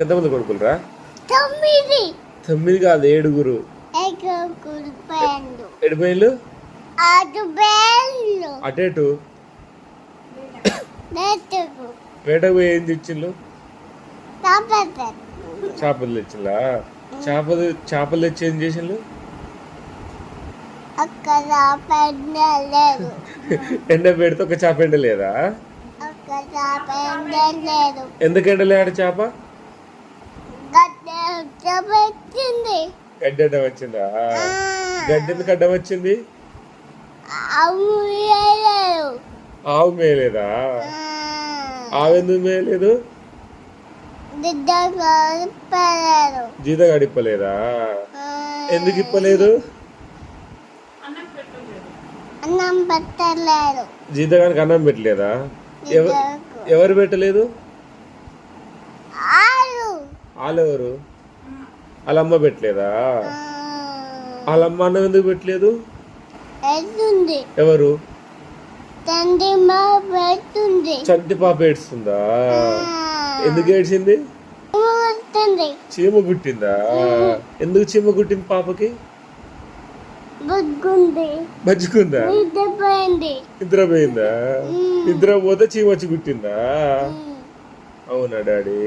ఎంతమంది కొడుకులరా? తొమ్మిది. తొమ్మిది కాదు ఏడుగురు. ఎగురు పేర్లు అటేటు వేటకు పోయి ఏం తప్పదు చేపలు. తెచ్చిండ్లా? చేపలు చేపలు తెచ్చి ఏం పెండలేదు ఎండ పెడితే ఒక చేప అక్కడ పెండలేదు ఎందుకు ఎండలే ఆడ చేప? గడ్డ పెట్టింది గడ్డి వచ్చిందా గడ్డి ఎందుకు అడ్డం వచ్చింది? ఆవు మేయలేదా. ఆవు ఎందుకు మేయలేదు? జీత గడిప్పలేదా ఎందుకు ఇప్పలేదు అన్నం పెట్టలేదు. జీతగానికి అన్నం పెట్టలేదా. ఎవరు పెట్టలేదు? ఆరు. వాళ్ళెవరు అమ్మ పెట్టలేదా? అమ్మ అన్నం ఎందుకు పెట్టలేదు? ఎవరు? చంటి పాప ఏడుస్తుందా? ఎందుకు ఏడ్చింది? చీమ కుట్టిందా? ఎందుకు చీమ కుట్టింది పాపకి? బుగ్గుంది మజ్జుకుందా నిద్రపోయింది. నిద్ర పోయిందా నిద్ర పోతే చీమ వచ్చి కుట్టిందా? అవునా డాడీ?